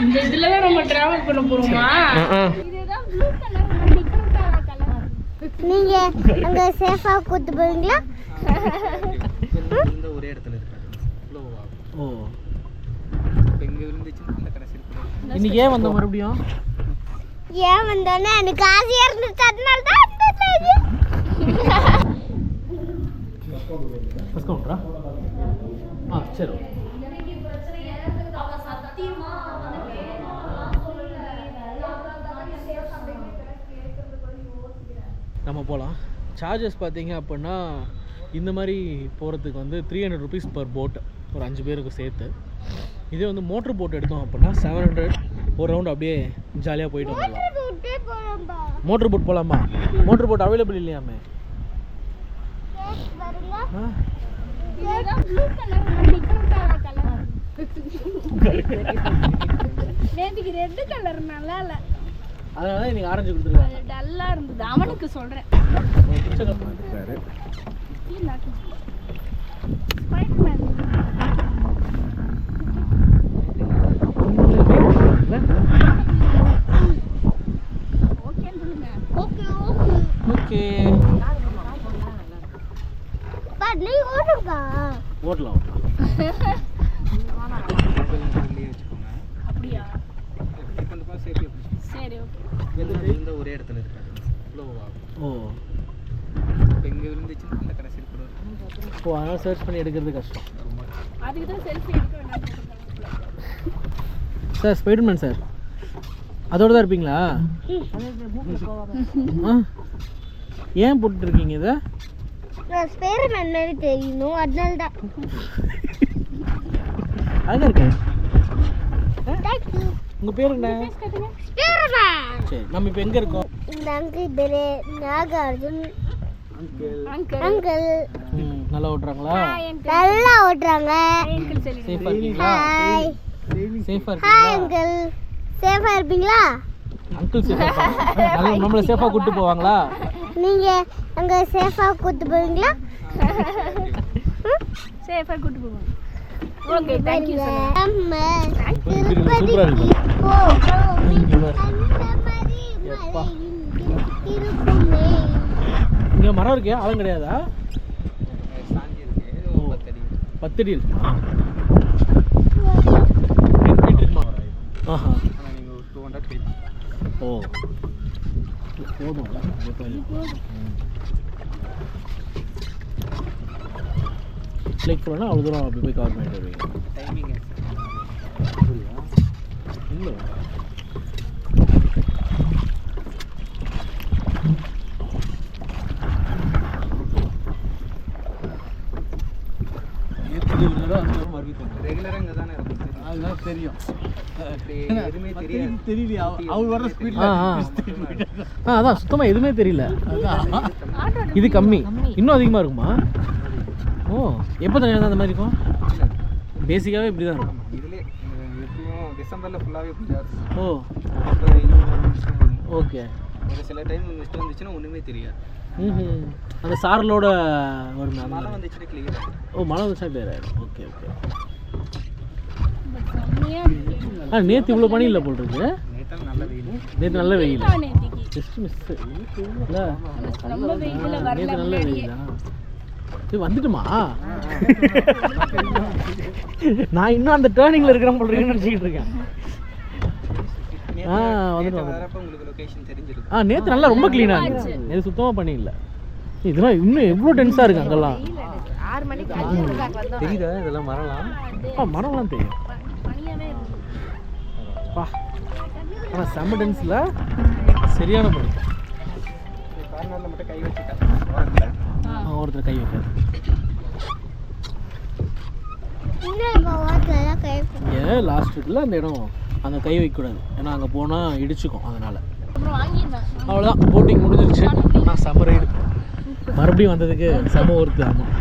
இந்த இதுல தான் நம்ம டிராவல் பண்ண போறோமா? நீங்க அங்க சேஃபா கூட்டு போவீங்களா? இந்த ஒரே இடத்துல ஓ. இன்னைக்கு ஏன் வந்த மறுபடியும்? ஏன் வந்தோன்னே எனக்கு ஆசையா இருந்துச்சு. அதனால தான் ஆ சரி. நம்ம போகலாம் சார்ஜஸ் பார்த்தீங்க அப்படின்னா இந்த மாதிரி போகிறதுக்கு வந்து three hundred rupees per boat ஒரு அஞ்சு பேருக்கு சேர்த்து. இதே வந்து மோட்ரு போட் எடுத்தோம் அப்படின்னா செவன் ஹண்ட்ரட் ஒரு ரவுண்ட் அப்படியே ஜாலியாக போயிட்டு வந்துடலாம். மோட்ரு போட் போகலாமா மோட்ரு போட் அவைலபிள் இல்லையாமே? நேற்றுக்கு ரெட் கலர். நல்லா இல்ல. அதனால தான் இன்னைக்கு ஆரஞ்சு கொடுத்துருக்காங்க. டல்லா இருந்தது. அவனுக்கு சொல்றேன். Okay okay okay. பா நீ ஓடுங்க ஓட்டலாம். அப்படியா இப்போ அந்த பாஸ் சேஃப்டி சரி ஓகே இந்த ஒரே இடத்துல இருக்காது ஆகும் ஓ. இப்போ இங்கே விழுந்துச்சுன்னா இந்த கடைசியில் போய் ஓ அதனால் சர்ச் பண்ணி எடுக்கிறது கஷ்டம். அதுக்கு தான் செல்ஃபி எடுக்க வேண்டாம் சார் ஸ்பைடர்மேன் சார் அதோட தான் இருப்பீங்களா? ஆ. ஏன் போட்டுருக்கீங்க இதை? ஸ்பைடர்மேன் மாதிரி தெரியணும் அதனால தான் அழகா இருக்கு தேங்க்யூ உங்கள் பேர் என்ன? சரி நம்ம இப்போ எங்கே இருக்கோம்? இந்த அங்கிள் பேரு நாகார்ஜுன். அங்கிள். அங்கிள். ம், நல்லா ஓட்டுறாங்களா? நல்லா ஓட்டுறாங்க. இருக்கீங்களா? ஹாய் சேஃபாக ஹாய் இருக்கீங்களா அங்கிள் சேஃபா இருப்பீங்களா? அங்கிள் சேஃபாக நல்லா நம்மளை போவாங்களா? நீங்க அங்க சேஃபா கூட்டு போவீங்களா? சேஃபா கூட்டு போவோம் ஓகே தேங்க்யூ சார் இங்க இங்கே மரம் இருக்கு ஆளும் கிடையாதா? சாஞ்சி இருக்கு ஓ. பத்தடி பத்தடி ஆஹா. நீங்கள் டூ ஹண்ட்ரட் ஓ. லைக் பண்ணால் அவ்வளோ தூரம் அப்படி போய் கவர் பண்ணிட்டு வருவீங்க. டைமிங் இல்லை. அதுதான் தெரியும். தெரியலையா. அவர் வர ஸ்பீட்ல ஆ அதான் சுத்தமாக எதுவுமே தெரியல. இது கம்மி. இன்னும் அதிகமாக இருக்குமா? ஓ எப்போ தனியாக அந்த மாதிரி இருக்கும்? பேசிக்காகவே இப்படி தான் இருக்கும். இதுலேயே எப்பயும் டிசம்பரில் ஃபுல்லாகவே பூஜா ஓ. ஓகே. ஒரு சில டைம் மிஸ்ட் வந்துச்சுன்னா ஒன்றுமே தெரியாது. ம் அந்த சாரலோட வருமே. அந்த மழை. வந்துச்சுன்னா கிளியர் ஓ மழை வந்துச்சா கிளியர் ஆகிடும் ஓகே ஓகே. ஆ நேற்று இவ்வளோ பனி இல்லை போல் இருக்கு. நேற்று நல்ல வெயில். நேற்று நல்ல வெயில். இருக்கு நேத்திக்கு? ஜஸ்ட் மிஸ் இல்லை. நேற்று நல்ல வெயிலா? வந்துட்டுமா? நான் இன்னும் அந்த டேர்னிங்ல இருக்கிறேன் போல் இருக்குன்னு நினச்சிக்கிட்டு இருக்கேன். ஆ, வந்துட்டு ஆ நேற்று நல்லா ரொம்ப க்ளீனாக இருந்துச்சு. நேற்று சுத்தமாக பண்ணி இல்லை இதெல்லாம் இன்னும் எவ்வளோ டென்ஸாக இருக்கு அங்கெல்லாம்? தெரியுதா? இதெல்லாம் மரலாம் ஆ மரம்லாம் தெரியும். ஆனால் செம்ம டென்ஸில் சரியான பணி. கார்னரில் மட்டும் கை வச்சுட்டேன் ஓரத்தில் கை வைக்காது ஏன் லாஸ்ட் இடத்துல அந்த இடம். அங்கே கை வைக்கக்கூடாது ஏன்னா அங்கே போனால் இடிச்சுக்கும் அதனால். அவ்வளோதான் போட்டிங் முடிஞ்சிருச்சு. ஆனால் செம ரைடு மறுபடியும் வந்ததுக்கு செம ஒருத்து ஆமாம்